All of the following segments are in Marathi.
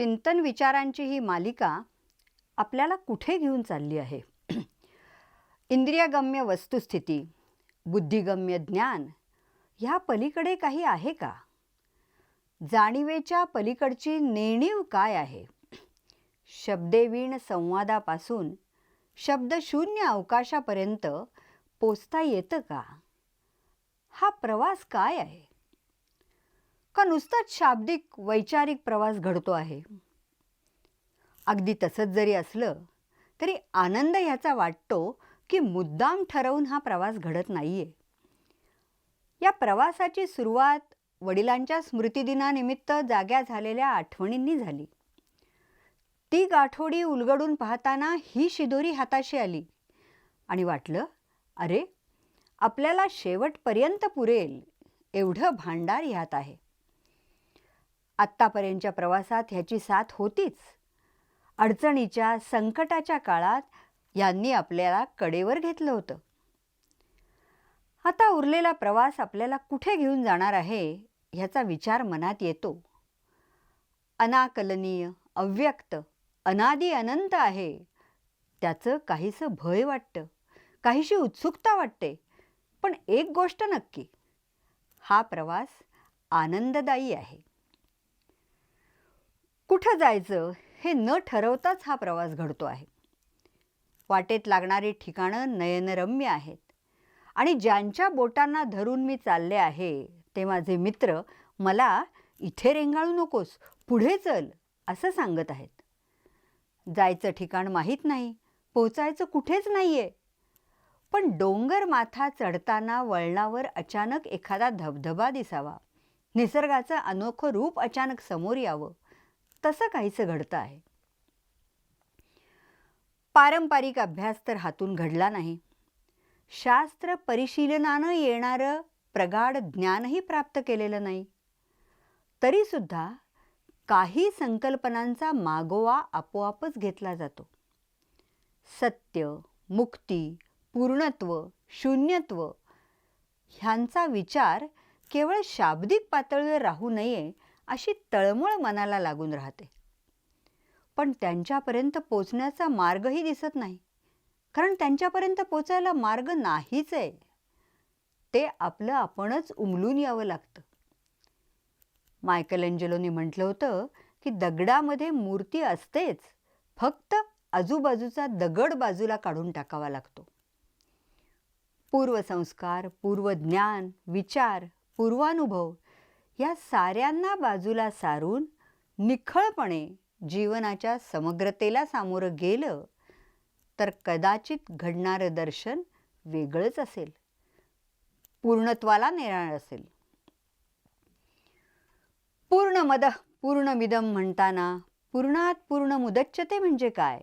चिंतन विचारांची ही मालिका आपल्याला कुठे घेऊन चालली आहे? इंद्रियगम्य वस्तुस्थिती बुद्धिगम्य ज्ञान ह्या पलीकडे काही आहे का? जाणीवेच्या पलीकडची नेणीव काय आहे? शब्देवीण संवादापासून शब्दशून्य अवकाशापर्यंत पोचता येतं का? हा प्रवास काय आहे? का नुसताच शाब्दिक वैचारिक प्रवास घडतो आहे? अगदी तसंच जरी असलं तरी आनंद ह्याचा वाटतो की मुद्दाम ठरवून हा प्रवास घडत नाहीये. या प्रवासाची सुरुवात वडिलांच्या स्मृतिदिनानिमित्त जाग्या झालेल्या आठवणींनी झाली. ती गाठोडी उलगडून पाहताना ही शिदोरी हाताशी आली आणि वाटलं अरे आपल्याला शेवटपर्यंत पुरेल एवढं भांडार ह्यात आहे. आत्तापर्यंतच्या प्रवासात ह्याची साथ होतीच. अडचणीच्या संकटाच्या काळात यांनी आपल्याला कडेवर घेतलं होतं. आता उरलेला प्रवास आपल्याला कुठे घेऊन जाणार आहे ह्याचा विचार मनात येतो. अनाकलनीय अव्यक्त अनादी अनंत आहे. त्याचं काहीसं भय वाटतं काहीशी उत्सुकता वाटते पण एक गोष्ट नक्की हा प्रवास आनंददायी आहे. कुठं जायचं हे न ठरवताच हा प्रवास घडतो आहे. वाटेत लागणारी ठिकाणं नयनरम्य आहेत. आणि ज्यांच्या बोटांना धरून मी चालले आहे ते माझे मित्र मला इथे रेंगाळू नकोस पुढे चल असं सांगत आहेत. जायचं ठिकाण माहीत नाही पोचायचं कुठेच नाही आहे पण डोंगर माथा चढताना वळणावर अचानक एखादा धबधबा दिसावा. निसर्गाचं अनोखं रूप अचानक समोर यावं. तसं काहीसं घडतं आहे. पारंपरिक अभ्यास तर हातून घडला नाही. शास्त्र परिशीलनानं येणारं प्रगाढ ज्ञानही प्राप्त केलेलं नाही. तरीसुद्धा काही संकल्पनांचा मागोवा आपोआपच घेतला जातो. सत्य मुक्ती पूर्णत्व शून्यत्व ह्यांचा विचार केवळ शाब्दिक पातळीवर राहू नये अशी तळमळ मनाला लागून राहते. पण त्यांच्यापर्यंत पोचण्याचा मार्गही दिसत नाही. कारण त्यांच्यापर्यंत पोचायला मार्ग नाहीच आहे. ते आपलं आपणच उमलून यावं लागतं. मायकल मायकलंजेलोने म्हटलं होतं की दगडामध्ये मूर्ती असतेच फक्त आजूबाजूचा दगड बाजूला काढून टाकावा लागतो. पूर्वसंस्कार पूर्वज्ञान विचार पूर्वानुभव या साऱ्यांना बाजूला सारून निखळपणे जीवनाच्या समग्रतेला सामोरं गेलं तर कदाचित घडणारं दर्शन वेगळंच असेल. पूर्णत्वाला नेणार असेल. पूर्ण मद पूर्णमिदम म्हणताना पूर्णात पूर्ण मुदच्छते म्हणजे काय?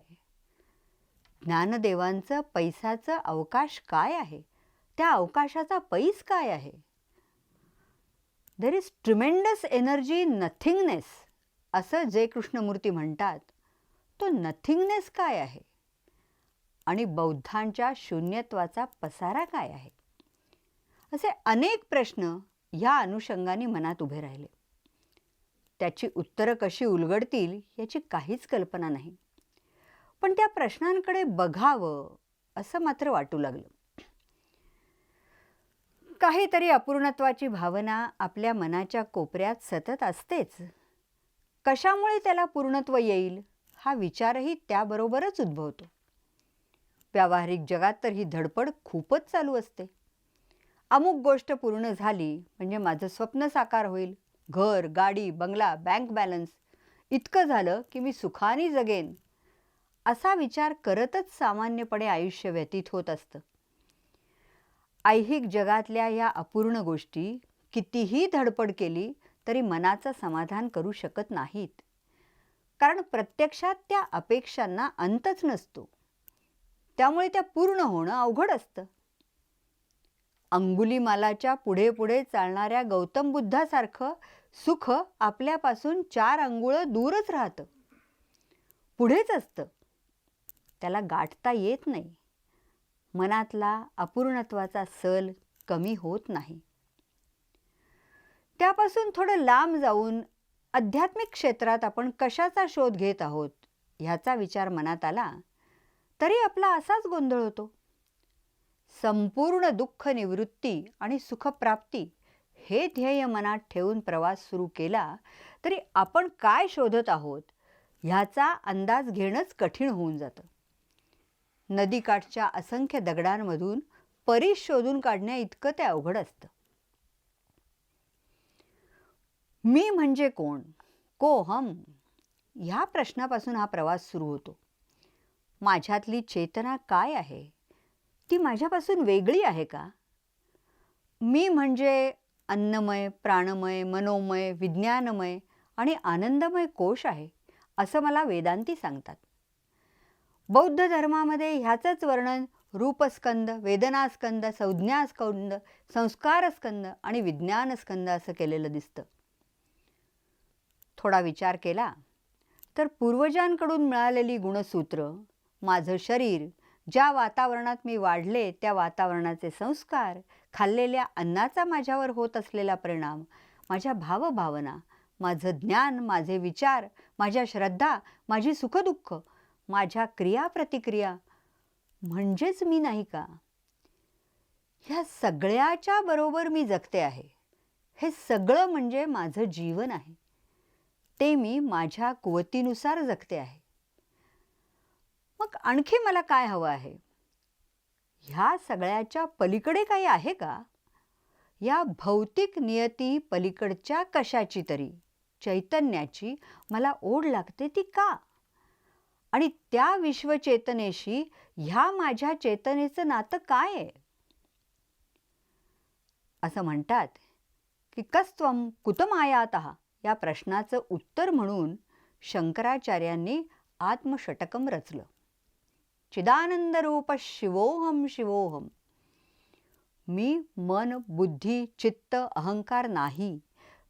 ज्ञानदेवांचं पैसाचं अवकाश काय आहे? त्या अवकाशाचा पैस काय आहे? There is tremendous energy nothingness असं जे कृष्णमूर्ती म्हणतात. तो नथिंगनेस काय आहे? आणि बौद्धांच्या शून्यत्वाचा पसारा काय आहे? असे अनेक प्रश्न ह्या अनुषंगाने मनात उभे राहिले. त्याची उत्तरं कशी उलगडतील याची काहीच कल्पना नाही. पण त्या प्रश्नांकडे बघावं असं मात्र वाटू लागलं. काहीतरी अपूर्णत्वाची भावना आपल्या मनाच्या कोपऱ्यात सतत असतेच. कशामुळे त्याला पूर्णत्व येईल हा विचारही त्याबरोबरच उद्भवतो. व्यावहारिक जगात तर ही धडपड खूपच चालू असते. अमुक गोष्ट पूर्ण झाली म्हणजे माझं स्वप्न साकार होईल. घर गाडी बंगला बँक बॅलन्स. इतकं झालं की मी सुखाने जगेन. असा विचार करतच सामान्यपणे आयुष्य व्यतीत होत असतं. ऐहिक जगातल्या या अपूर्ण गोष्टी कितीही धडपड केली तरी मनाचं समाधान करू शकत नाहीत. कारण प्रत्यक्षात त्या अपेक्षांना अंतच नसतो. त्यामुळे त्या पूर्ण होणं अवघड असतं. अंगुलीमालाच्या पुढे पुढे चालणाऱ्या गौतम बुद्धासारखं सुख आपल्यापासून चार अंगुळं दूरच राहतं. पुढेच असतं. त्याला गाठता येत नाही. मनातला अपूर्णत्वाचा सल कमी होत नाही. त्यापासून थोडं लांब जाऊन आध्यात्मिक क्षेत्रात आपण कशाचा शोध घेत आहोत ह्याचा विचार मनात आला तरी आपला असाच गोंधळ होतो. संपूर्ण दुःख निवृत्ती आणि सुखप्राप्ती हे ध्येय मनात ठेवून प्रवास सुरू केला तरी आपण काय शोधत आहोत ह्याचा अंदाज घेणंच कठीण होऊन जातं. नदीकाठच्या असंख्य दगडांमधून परीस शोधून काढण्या इतकं ते अवघड असतं. मी म्हणजे कोण? को हम? ह्या प्रश्नापासून हा प्रवास सुरू होतो. माझ्यातली चेतना काय आहे? ती माझ्यापासून वेगळी आहे का? मी म्हणजे अन्नमय प्राणमय मनोमय विज्ञानमय आणि आनंदमय कोश आहे असं मला वेदांती सांगतात. बौद्ध धर्मामध्ये ह्याचंच वर्णन रूपस्कंद वेदनास्कंद संज्ञास्कंद संस्कारस्कंद आणि विज्ञानस्कंद असं केलेलं दिसतं. थोडा विचार केला तर पूर्वजांकडून मिळालेली गुणसूत्र माझं शरीर ज्या वातावरणात मी वाढले त्या वातावरणाचे संस्कार खाल्लेल्या अन्नाचा माझ्यावर होत असलेला परिणाम माझ्या भावभावना माझं ज्ञान माझे विचार माझ्या श्रद्धा माझी सुखदुःख माझ्या क्रिया प्रतिक्रिया म्हणजेच मी नाही का? ह्या सगळ्याच्या बरोबर मी जगते आहे. हे सगळं म्हणजे माझं जीवन आहे. ते मी माझ्या कुवतीनुसार जगते आहे. मग आणखी मला काय हवं आहे? ह्या सगळ्याच्या पलीकडे काही आहे का? या भौतिक नियती पलीकडच्या कशाची तरी? चैतन्याची मला ओढ लागते ती का? आणि त्या विश्वचेतनेशी ह्या माझ्या चेतनेचं नातं काय आहे? असं म्हणतात की कस्त्वम कुतमायात या प्रश्नाचं उत्तर म्हणून शंकराचार्यांनी आत्मषटकम रचलं. चिदानंद रूप शिवोहम शिवोहम मी मन बुद्धी चित्त अहंकार नाही.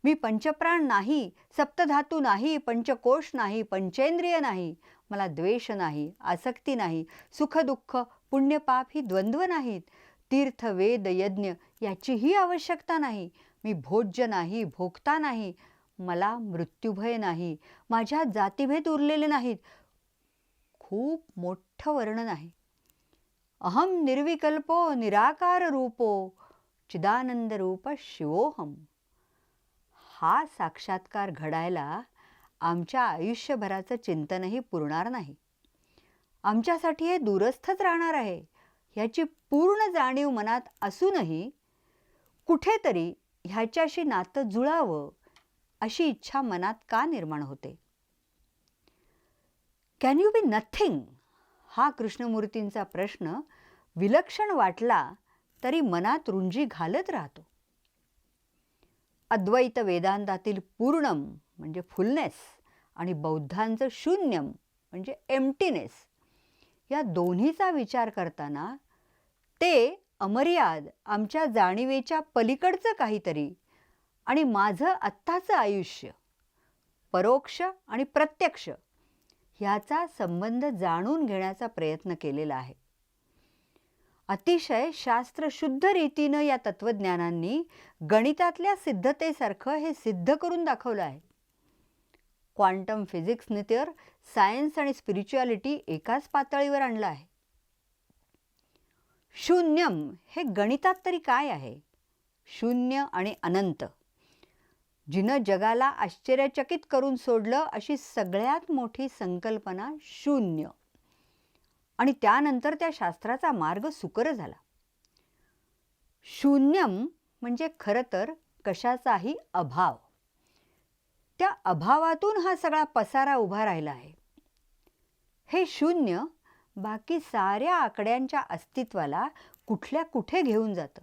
मी पंचप्राण नाही सप्तधातू नाही पंचकोश नाही पंचेंद्रिय नाही मला द्वेष नाही आसक्ती नाही सुखदुःख पुण्यपाप ही द्वंद्व नाहीत. तीर्थ वेद यज्ञ याचीही आवश्यकता नाही. मी भोज्य नाही भोगता नाही मला मृत्यूभय नाही माझ्या जातीभेद उरलेले नाहीत. खूप मोठं वर्णन आहे अहम निर्विकल्पो निराकार रूपो चिदानंद रूप शिवोहम हा साक्षात्कार घडायला आमच्या आयुष्यभराचं चिंतनही पुरणार नाही. आमच्यासाठी हे दूरस्थच राहणार आहे ह्याची पूर्ण जाणीव मनात असूनही कुठेतरी ह्याच्याशी नातं जुळावं अशी इच्छा मनात का निर्माण होते? कॅन यू बी नथिंग हा कृष्णमूर्तींचा प्रश्न विलक्षण वाटला तरी मनात रुंजी घालत राहतो. अद्वैत वेदांतातील पूर्णम म्हणजे फुलनेस आणि बौद्धांचं शून्यम म्हणजे एमटीनेस या दोन्हीचा विचार करताना ते अमर्याद आमच्या जाणिवेच्या पलीकडचं काहीतरी आणि माझं आत्ताचं आयुष्य परोक्ष आणि प्रत्यक्ष ह्याचा संबंध जाणून घेण्याचा प्रयत्न केलेला आहे. अतिशय शास्त्रशुद्ध रीतीनं या तत्त्वज्ञानांनी गणितातल्या सिद्धतेसारखं हे सिद्ध करून दाखवलं आहे. क्वांटम फिजिक्सने तर सायन्स आणि स्पिरिच्युअलिटी एकाच पातळीवर आणलं आहे. शून्यम हे गणितात तरी काय आहे? शून्य आणि अनंत. जिनं जगाला आश्चर्यचकित करून सोडलं अशी सगळ्यात मोठी संकल्पना शून्य. आणि त्यानंतर त्या शास्त्राचा मार्ग सुकर झाला. शून्यम म्हणजे खरं तर कशाचाही अभाव. त्या अभावातून हा सगळा पसारा उभा राहिला आहे. हे शून्य बाकी साऱ्या आकड्यांच्या अस्तित्वाला कुठल्या कुठे घेऊन जातं?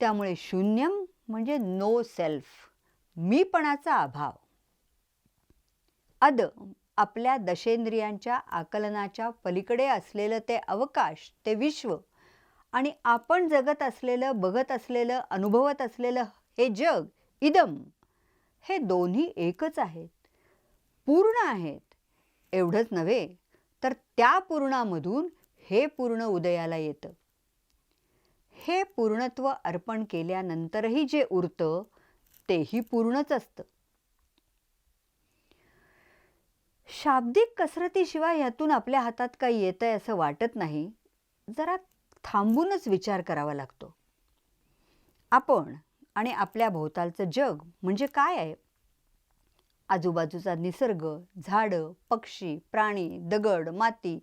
त्यामुळे शून्यम म्हणजे नो सेल्फ मीपणाचा अभाव. अद आपल्या दशेंद्रियांच्या आकलनाच्या पलीकडे असलेलं ते अवकाश ते विश्व. आणि आपण जगत असलेलं बघत असलेलं अनुभवत असलेलं हे जग इदम हे दोन्ही एकच आहेत. पूर्ण आहेत. एवढंच नव्हे तर त्या पूर्णामधून हे पूर्ण उदयाला येतं. हे पूर्णत्व अर्पण केल्यानंतरही जे उरतं तेही पूर्णच असतं. शाब्दिक कसरतीशिवाय ह्यातून आपल्या हातात काही येतं आहे असं वाटत नाही. जरा थांबूनच विचार करावा लागतो. आपण आणि आपल्या भोवतालचं जग म्हणजे काय आहे? आजूबाजूचा निसर्ग झाडं पक्षी प्राणी दगड माती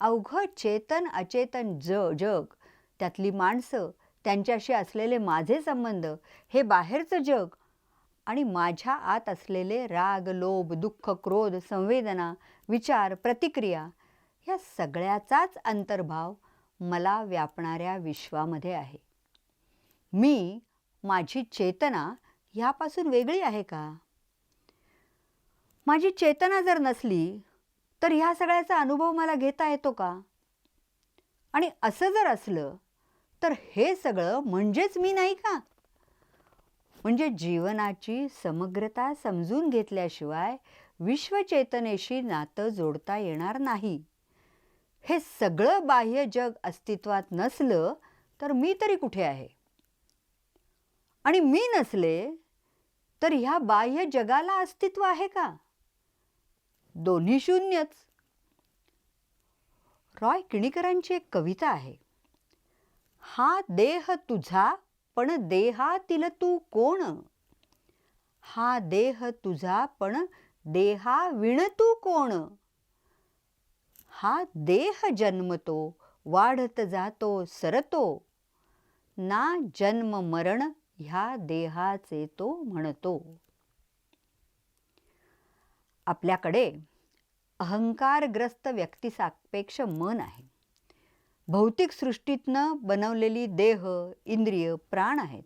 अवघं चेतन अचेतन ज जग त्यातली माणसं त्यांच्याशी असलेले माझे संबंध हे बाहेरचं जग आणि माझ्या आत असलेले राग लोभ दुःख क्रोध संवेदना विचार प्रतिक्रिया ह्या सगळ्याचाच अंतर्भाव मला व्यापणाऱ्या विश्वामध्ये आहे. मी माझी चेतना ह्यापासून वेगळी आहे का? माझी चेतना जर नसली तर ह्या सगळ्याचा अनुभव मला घेता येतो का? आणि असं जर असलं तर हे सगळं म्हणजेच मी नाही का? म्हणजे जीवनाची समग्रता समजून घेतल्याशिवाय विश्वचेतनेशी नातं जोडता येणार नाही. हे सगळं बाह्य जग अस्तित्वात नसलं तर मी तरी कुठे आहे? आणि मी नसले तर ह्या बाह्य जगाला अस्तित्व आहे का? दोन्ही शून्यच. रॉय किणीकरांची एक कविता आहे. हा देह तुझा पण देहातील तू कोण? हा देह तुझा पण देहा विण तू कोण? हा देह जन्मतो वाढत जातो सरतो. ना जन्म मरण ह्या देहाचे तो म्हणतो. आपल्याकडे अहंकारग्रस्त व्यक्तिसापेक्ष मन आहे. भौतिक सृष्टीतनं बनवलेली देह इंद्रिय प्राण आहेत.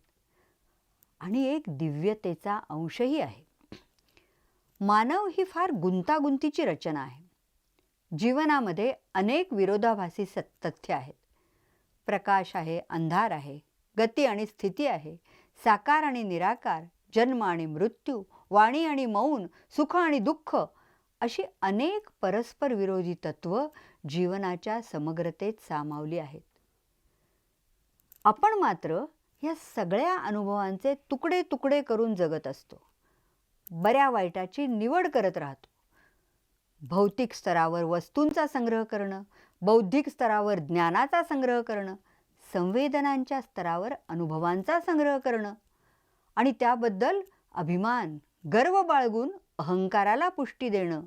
आणि एक दिव्यतेचा अंशही आहे. मानव ही फार गुंतागुंतीची रचना आहे. जीवनामध्ये अनेक विरोधाभासी तथ्य आहेत. प्रकाश आहे अंधार आहे गती आणि स्थिती आहे साकार आणि निराकार जन्म आणि मृत्यू वाणी आणि मौन सुख आणि दुःख अशी अनेक परस्पर विरोधी तत्व जीवनाच्या समग्रतेत सामावली आहेत. आपण मात्र या सगळ्या अनुभवांचे तुकडे तुकडे करून जगत असतो. बऱ्या वाईटाची निवड करत राहतो. भौतिक स्तरावर वस्तूंचा संग्रह करणं बौद्धिक स्तरावर ज्ञानाचा संग्रह करणं संवेदनांच्या स्तरावर अनुभवांचा संग्रह करणं आणि त्याबद्दल अभिमान गर्व बाळगून अहंकाराला पुष्टी देणं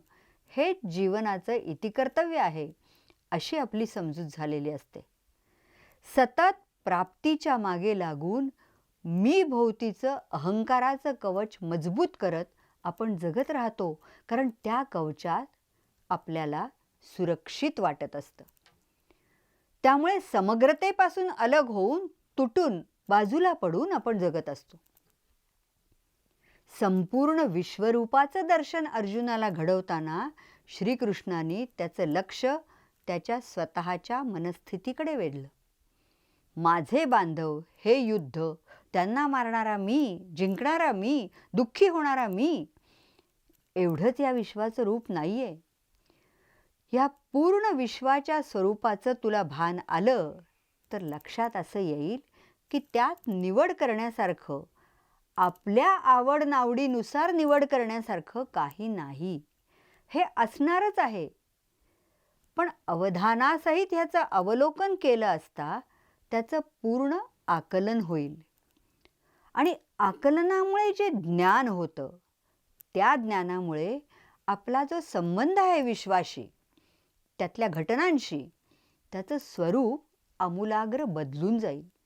हे जीवनाचं इतिकर्तव्य आहे अशी आपली समजूत झालेली असते. सतत प्राप्तीच्या मागे लागून मी भोवतीचं अहंकाराचं कवच मजबूत करत आपण जगत राहतो कारण त्या कवचात आपल्याला सुरक्षित वाटत असतं. त्यामुळे समग्रतेपासून अलग होऊन तुटून बाजूला पडून आपण जगत असतो. संपूर्ण विश्वरूपाचं दर्शन अर्जुनाला घडवताना श्रीकृष्णाने त्याचं लक्ष त्याच्या स्वतःच्या मनस्थितीकडे वेधलं. माझे बांधव हे युद्ध त्यांना मारणारा मी जिंकणारा मी दुःखी होणारा मी एवढंच या विश्वाचं रूप नाही आहे या पूर्ण विश्वाच्या स्वरूपाचं तुला भान आलं तर लक्षात असं येईल की त्यात निवड करण्यासारखं आपल्या आवड नावडीनुसार निवड करण्यासारखं काही नाही. हे असणारच आहे. पण अवधानासहित ह्याचं अवलोकन केलं असता त्याचं पूर्ण आकलन होईल. आणि आकलनामुळे जे ज्ञान होतं त्या ज्ञानामुळे आपला जो संबंध आहे विश्वाशी त्यातल्या घटनांशी त्याचं स्वरूप आमूलाग्र बदलून जाईल.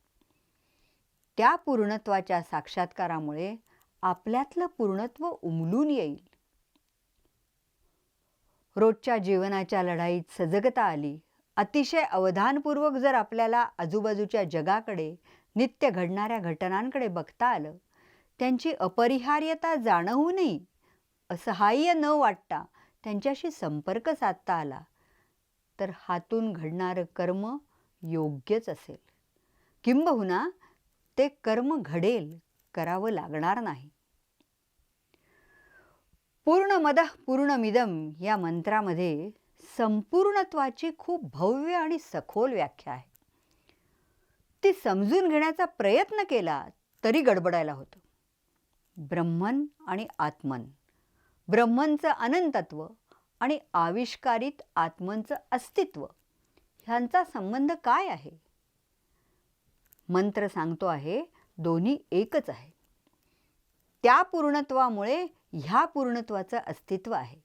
त्या पूर्णत्वाच्या साक्षात्कारामुळे आपल्यातलं पूर्णत्व उमलून येईल. रोजच्या जीवनाच्या लढाईत सजगता आली अतिशय अवधानपूर्वक जर आपल्याला आजूबाजूच्या जगाकडे नित्य घडणाऱ्या घटनांकडे बघता आलं त्यांची अपरिहार्यता जाणवूनही असहाय्य न वाटता त्यांच्याशी संपर्क साधता आला तर हातून घडणारं कर्म योग्यच असेल. किंबहुना ते कर्म घडेल करावं लागणार नाही. पूर्ण मद पूर्णमिदम या मंत्रामध्ये संपूर्णत्वाची खूप भव्य आणि सखोल व्याख्या आहे. ती समजून घेण्याचा प्रयत्न केला तरी गडबडायला होतं. ब्रह्मन आणि आत्मन. ब्रह्मनचं अनंतत्व आणि आविष्कारित आत्मनचं अस्तित्व. ह्यांचा संबंध काय आहे? मंत्र सांगतो आहे दोन्ही एकच आहे. त्या पूर्णत्वामुळे ह्या पूर्णत्वाचं अस्तित्व आहे.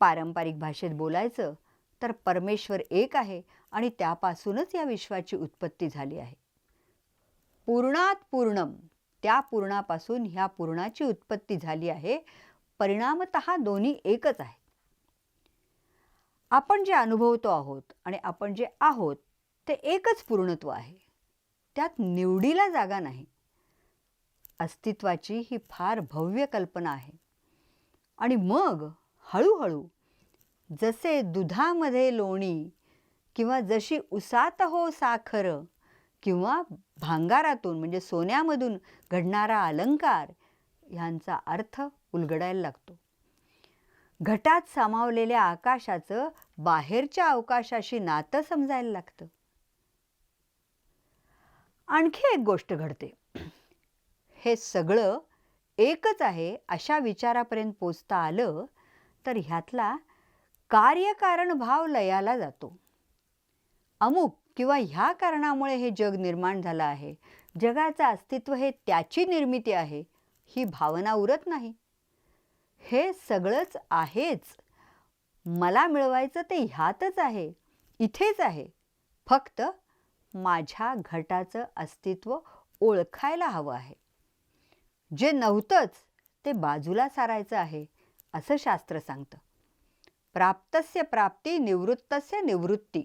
पारंपरिक भाषेत बोलायचं तर परमेश्वर एक आहे आणि त्यापासूनच या विश्वाची उत्पत्ती झाली आहे. पूर्णात पूर्णम त्या पूर्णापासून ह्या पूर्णाची उत्पत्ती झाली आहे परिणामत दोन्ही एकच आहे. आपण जे अनुभवतो आहोत आणि आपण जे आहोत ते एकच पूर्णत्व आहे. त्यात निवडीला जागा नाही. अस्तित्वाची ही फार भव्य कल्पना आहे. आणि मग हळूहळू जसे दुधामध्ये लोणी किंवा जशी उसात हो साखर किंवा भांगारातून म्हणजे सोन्यामधून घडणारा अलंकार ह्यांचा अर्थ उलगडायला लागतो. घटात सामावलेल्या आकाशाचं बाहेरच्या अवकाशाशी नातं समजायला लागतं. आणखी एक गोष्ट घडते. हे सगळं एकच आहे अशा विचारापर्यंत पोचता आलं तर ह्यातला कार्यकारण भाव लयाला जातो. अमुक किंवा ह्या कारणामुळे हे जग निर्माण झालं आहे. जगाचं अस्तित्व हे त्याची निर्मिती आहे ही भावना उरत नाही. हे सगळंच आहेच. मला मिळवायचं ते ह्यातच आहे इथेच आहे. फक्त माझ्या घटाचं अस्तित्व ओळखायला हवं आहे. जे नव्हतंच ते बाजूला सारायचं आहे असं शास्त्र सांगतं. प्राप्तस्य प्राप्ती निवृत्तस्य निवृत्ती.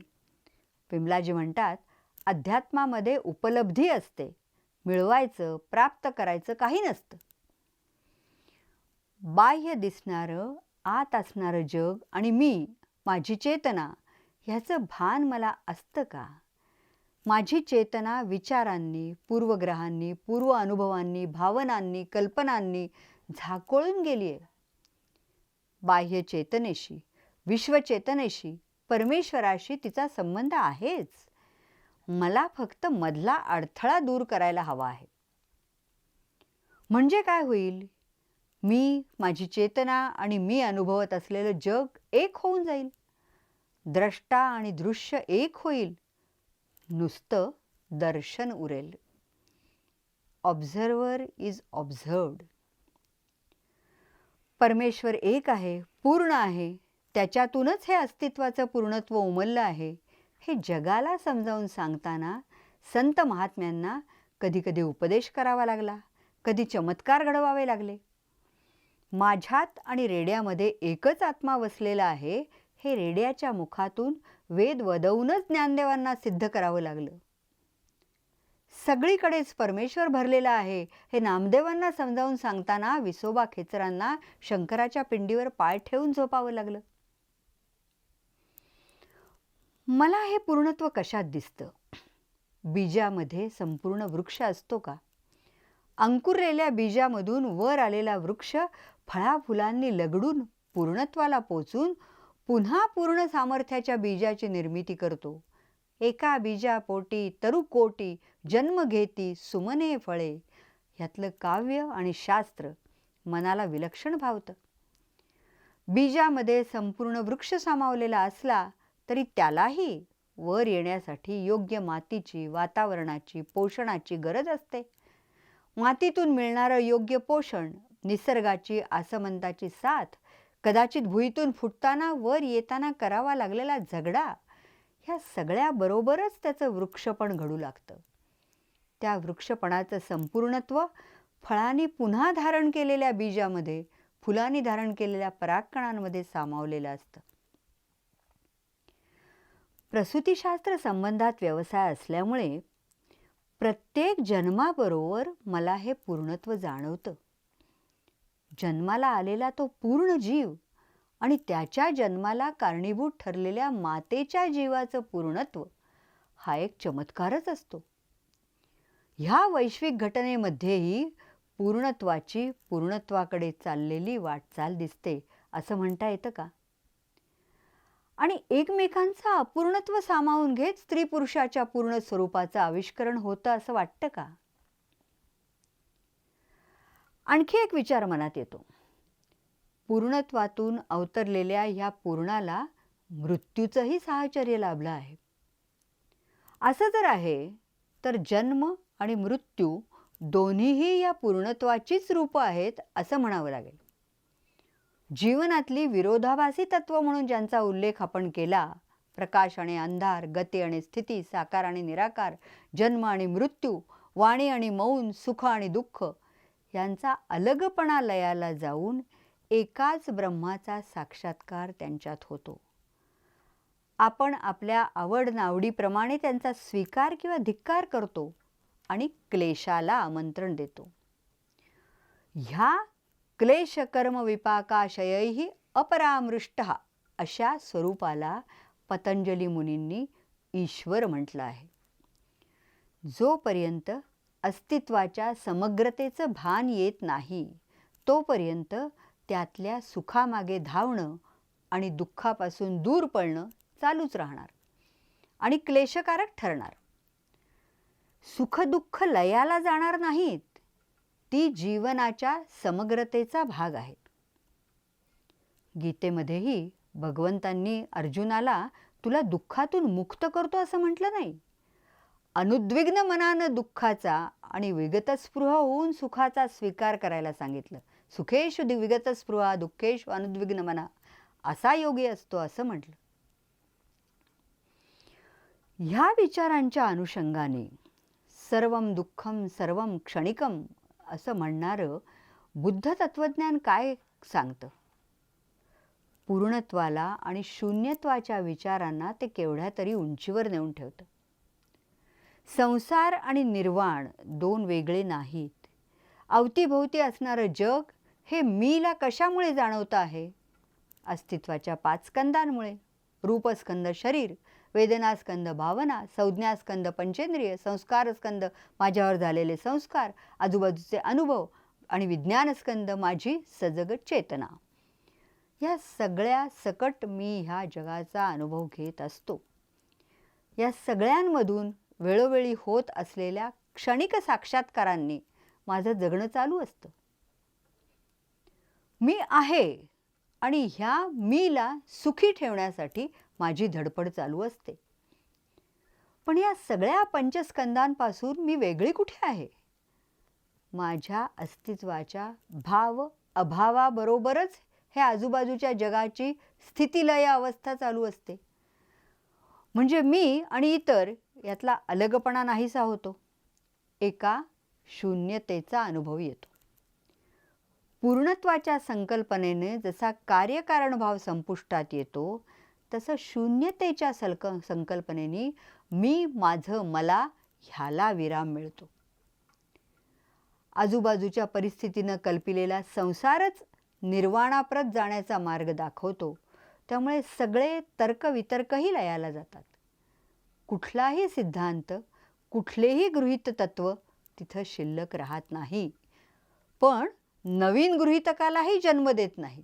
विमलाजी म्हणतात अध्यात्मामध्ये उपलब्धी असते मिळवायचं प्राप्त करायचं काही नसतं. बाह्य दिसणारं आत असणारं जग आणि मी माझी चेतना ह्याचं भान मला असतं का? माझी चेतना विचारांनी पूर्वग्रहांनी पूर्व अनुभवांनी भावनांनी कल्पनांनी झाकोळून गेली आहे बाह्य चेतनेशी विश्वचेतनेशी परमेश्वराशी तिचा संबंध आहेच. मला फक्त मधला अडथळा दूर करायला हवा आहे. म्हणजे काय होईल? मी माझी चेतना आणि मी अनुभवत असलेलं जग एक होऊन जाईल. द्रष्टा आणि दृश्य एक होईल. नुसतं दर्शन उरेल. ऑब्झर्वर इज ऑब्झर्वड परमेश्वर एक आहे पूर्ण आहे. त्याच्यातूनच हे अस्तित्वाचं पूर्णत्व उमललं आहे. हे जगाला समजावून सांगताना संत महात्म्यांना कधीकधी उपदेश करावा लागला कधी चमत्कार घडवावे लागले. माझ्यात आणि रेड्यामध्ये एकच आत्मा वसलेला आहे हे रेड्याच्या मुखातून वेद वदवूनच ज्ञानदेवांना सिद्ध करावं लागलं. सगळीकडेच परमेश्वर भरलेला आहे हे नामदेवांना समजावून सांगताना विसोबा खेचरांना शंकराच्या पिंडीवर पाय ठेवून झोपावं लागलं. मला हे पूर्णत्व कशात दिसतं? बीजामध्ये संपूर्ण वृक्ष असतो का? अंकुरलेल्या बीजामधून वर आलेला वृक्ष फळाफुलांनी लगडून पूर्णत्वाला पोचून पुन्हा पूर्ण सामर्थ्याच्या बीजाची निर्मिती करतो. एका बीजापोटी तरुकोटी जन्म घेती सुमने फळे. ह्यातलं काव्य आणि शास्त्र मनाला विलक्षण भावतं. बीजामध्ये संपूर्ण वृक्ष सामावलेला असला तरी त्यालाही वर येण्यासाठी योग्य मातीची वातावरणाची पोषणाची गरज असते. मातीतून मिळणारं योग्य पोषण निसर्गाची आसमंताची साथ कदाचित भुईतून फुटताना वर येताना करावा लागलेला झगडा ह्या सगळ्याबरोबरच त्याचं वृक्षपण घडू लागतं. त्या वृक्षपणाचं संपूर्णत्व फळांनी पुन्हा धारण केलेल्या बीजामध्ये फुलांनी धारण केलेल्या परागकणांमध्ये सामावलेलं असतं. प्रसूतीशास्त्र संबंधात व्यवसाय असल्यामुळे प्रत्येक जन्माबरोबर मला हे पूर्णत्व जाणवतं. जन्माला आलेला तो पूर्ण जीव आणि त्याच्या जन्माला कारणीभूत ठरलेल्या मातेच्या जीवाचं पूर्णत्व हा एक चमत्कारच असतो. ह्या वैश्विक घटनेमध्येही पूर्णत्वाची पूर्णत्वाकडे चाललेली वाटचाल दिसते असं म्हणता येतं का? आणि एकमेकांचा अपूर्णत्व सामावून घेत स्त्री पुरुषाच्या पूर्ण स्वरूपाचं आविष्करण होतं असं वाटतं का? आणखी एक विचार मनात येतो. पूर्णत्वातून अवतरलेल्या ह्या पूर्णाला मृत्यूचंही साहचर्य लाभलं आहे. असं जर आहे तर जन्म आणि मृत्यू दोन्हीही या पूर्णत्वाचीच रूपं आहेत असं म्हणावं लागेल. जीवनातली विरोधाभासी तत्व म्हणून ज्यांचा उल्लेख आपण केला प्रकाश आणि अंधार गती आणि स्थिती साकार आणि निराकार जन्म आणि मृत्यू वाणी आणि मौन सुख आणि दुःख यांचा अलगपणा लयाला जाऊन एकाच ब्रह्माचा साक्षात्कार त्यांच्यात होतो. आपण आपल्या आवड नावडीप्रमाणे त्यांचा स्वीकार किंवा धिक्कार करतो आणि क्लेशाला आमंत्रण देतो. ह्या क्लेशकर्मविपाकाशयही विपाकाशयही अपरामृष्ट अशा स्वरूपाला पतंजली मुनींनी ईश्वर म्हटलं आहे. जोपर्यंत अस्तित्वाच्या समग्रतेचं भान येत नाही. तोपर्यंत त्यातल्या सुखामागे धावणं आणि दुःखापासून दूर पळणं चालूच राहणार आणि क्लेशकारक ठरणार. सुखदुःख लयाला जाणार नाहीत. ती जीवनाच्या समग्रतेचा भाग आहेत गीतेमध्येही भगवंतांनी अर्जुनाला तुला दुःखातून मुक्त करतो असं म्हटलं नाही? अनुद्विग्न मनानं दुःखाचा आणि विगतस्पृह होऊन सुखाचा स्वीकार करायला सांगितलं. सुखेशु विगतस्पृहा दुःखेशु अनुद्विग्न मना असा योगी असतो असं म्हटलं. ह्या विचारांच्या अनुषंगाने सर्वम दुःखम सर्वम क्षणिकम असं म्हणणारं बुद्ध तत्वज्ञान काय सांगतं? पूर्णत्वाला आणि शून्यत्वाच्या विचारांना ते केवढ्या तरी उंचीवर नेऊन ठेवतं. संसार आणि निर्वाण दोन वेगळे नाहीत. अवतीभोवती असणारं जग हे मीला कशामुळे जाणवतं आहे? अस्तित्वाच्या पाच स्कंदांमुळे. रूपस्कंद शरीर वेदनास्कंद भावना संज्ञास्कंद पंचेंद्रिय संस्कारस्कंद माझ्यावर झालेले संस्कार आजूबाजूचे अनुभव आणि विज्ञानस्कंद माझी सजग चेतना. या सगळ्या सकट मी ह्या जगाचा अनुभव घेत असतो. या सगळ्यांमधून वेळोवेळी होत असलेल्या क्षणिक साक्षात्कारांनी माझं जगणं चालू असतं. मी आहे आणि ह्या मीला सुखी ठेवण्यासाठी माझी धडपड चालू असते. पण या सगळ्या पंचस्कंदांपासून मी वेगळी कुठे आहे? माझ्या अस्तित्वाच्या भाव अभावाबरोबरच हे आजूबाजूच्या जगाची स्थितीलय अवस्था चालू असते. म्हणजे मी आणि इतर यातला अलगपणा नाहीसा होतो. एका शून्यतेचा अनुभव येतो. पूर्णत्वाच्या संकल्पनेने जसा कार्यकारणभाव संपुष्टात येतो तसं शून्यतेच्या सलक संकल्पनेने मी माझं मला ह्याला विराम मिळतो. आजूबाजूच्या परिस्थितीनं कल्पिलेला संसारच निर्वाणाप्रत जाण्याचा मार्ग दाखवतो. त्यामुळे सगळे तर्कवितर्कही लयाला जातात. कुठलाही सिद्धांत कुठलेही गृहीत तत्व तिथं शिल्लक राहत नाही. पण नवीन गृहितकालाही जन्म देत नाही.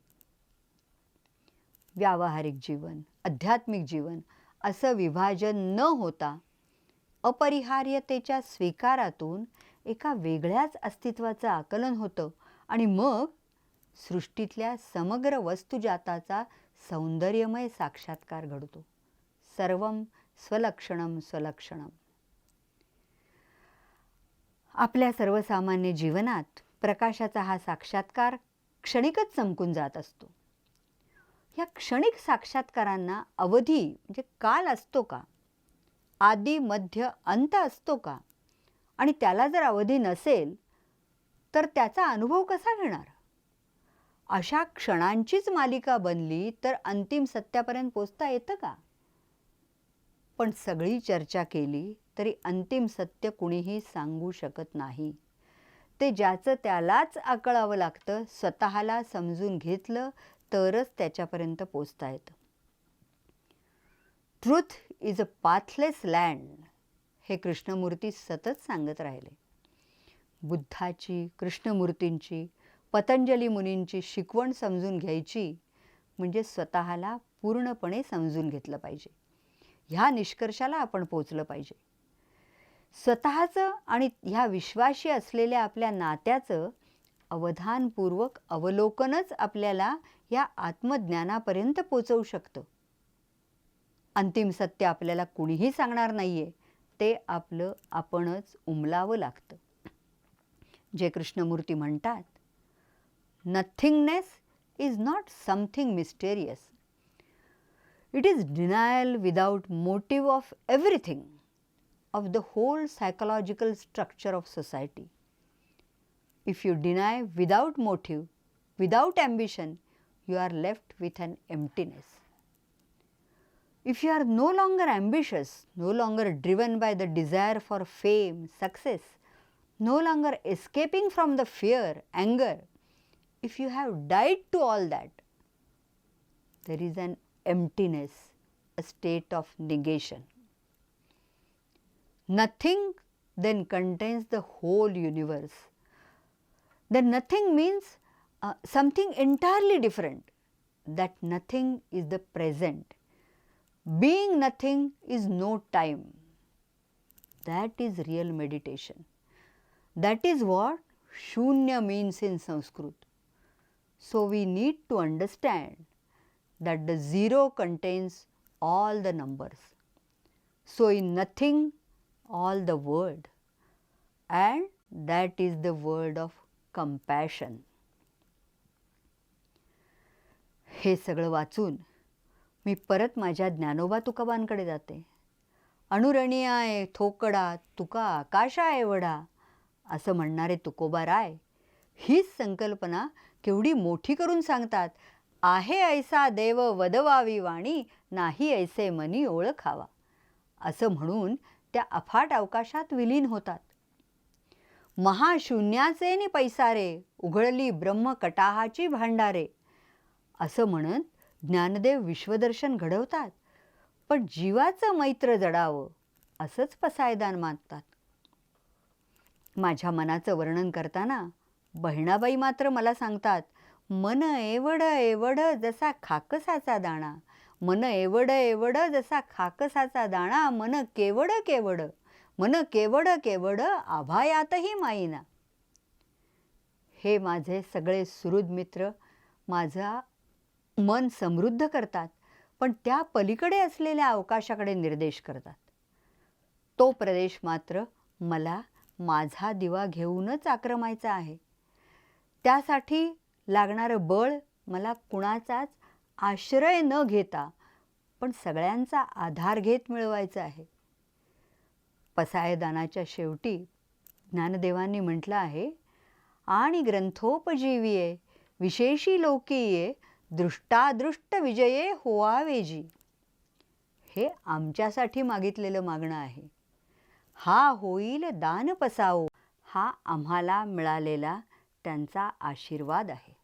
व्यावहारिक जीवन आध्यात्मिक जीवन असं विभाजन न होता अपरिहार्यतेच्या स्वीकारातून एका वेगळ्याच अस्तित्वाचं आकलन होतं आणि मग सृष्टीतल्या समग्र वस्तुजाताचा सौंदर्यमय साक्षात्कार घडतो. सर्वम स्वलक्षणम स्वलक्षणम आपल्या सर्वसामान्य जीवनात प्रकाशाचा हा साक्षात्कार क्षणिकच चमकून जात असतो. या क्षणिक साक्षात्कारांना अवधी म्हणजे काल असतो का? आदी मध्य अंत असतो का? आणि त्याला जर अवधी नसेल तर त्याचा अनुभव कसा घेणार? अशा क्षणांचीच मालिका बनली तर अंतिम सत्यापर्यंत पोचता येतं का? पण सगळी चर्चा केली तरी अंतिम सत्य कुणीही सांगू शकत नाही. ते ज्याचं त्यालाच आकळावं लागतं स्वतःला समजून घेतलं तरच त्याच्यापर्यंत पोचता येतं. Truth is a pathless land हे कृष्णमूर्ती सतत सांगत राहिले. बुद्धाची कृष्णमूर्तींची पतंजली मुनींची शिकवण समजून घ्यायची म्हणजे स्वतःला पूर्णपणे समजून घेतलं पाहिजे. ह्या निष्कर्षाला आपण पोचलं पाहिजे. स्वतःचं आणि ह्या विश्वाशी असलेल्या आपल्या नात्याचं अवधानपूर्वक अवलोकनच आपल्याला या आत्मज्ञानापर्यंत पोचवू शकतं. अंतिम सत्य आपल्याला कुणीही सांगणार नाही आहे ते आपलं आपणच उमलावं लागतं. जे कृष्णमूर्ती म्हणतात nothingness is not something mysterious It is denial without motive of everything, of the whole psychological structure of society. If you deny without motive, without ambition, you are left with an emptiness. If you are no longer ambitious, no longer driven by the desire for fame, success, no longer escaping from the fear, anger, if you have died to all that, there is an emptiness, a state of negation. Nothing then contains the whole universe. Then nothing means uh, something entirely different. That nothing is the present. Being nothing is no time. That is real meditation. That is what Shunya means in Sanskrit. So we need to understand that the zero contains all the numbers. So in nothing, all the word. And that is the word of compassion. हे सगळं वाचून मी परत माझ्या ज्ञानोबा तुकाबांकडे जाते अणुरणी आहे थोकडा तुका आकाशा एवढा असं म्हणणारे तुकोबा राय हीच संकल्पना केवढी मोठी करून सांगतात आहे ऐसा देव वदवावी वाणी नाही ऐसे मनी ओळखावा. असं म्हणून त्या अफाट अवकाशात विलीन होतात. महाशून्याचे नि पैसारे उघडली ब्रह्मकटाहाची भांडारे. असं म्हणत ज्ञानदेव विश्वदर्शन घडवतात. पण जीवाचं मैत्र जडावं असंच पसायदान मानतात. माझ्या मनाचं वर्णन करताना बहिणाबाई मात्र मला सांगतात मन एवढ एवढ जसा खाकसाचा दाणा. मन एवढ एवढ जसा खाकसाचा दाणा मन केवड केवड मन केवड केवड आभायातही माईना. हे माझे सगळे सुहृद मित्र माझा मन समृद्ध करतात पण त्या पलीकडे असलेल्या अवकाशाकडे निर्देश करतात. तो प्रदेश मात्र मला माझा दिवा घेऊनच आक्रमायचा आहे. त्यासाठी लागणारं बळ मला कुणाचाच आश्रय न घेता पण सगळ्यांचा आधार घेत मिळवायचा आहे. पसायदानाच्या शेवटी ज्ञानदेवांनी म्हटलं आहे आणि ग्रंथोपजीवीये विशेषी लोकीये दृष्टादृष्ट विजये होवावेजी. हे आमच्यासाठी मागितलेलं मागणं आहे. हा होईल दान पसावो हा आम्हाला मिळालेला त्यांचा आशीर्वाद आहे.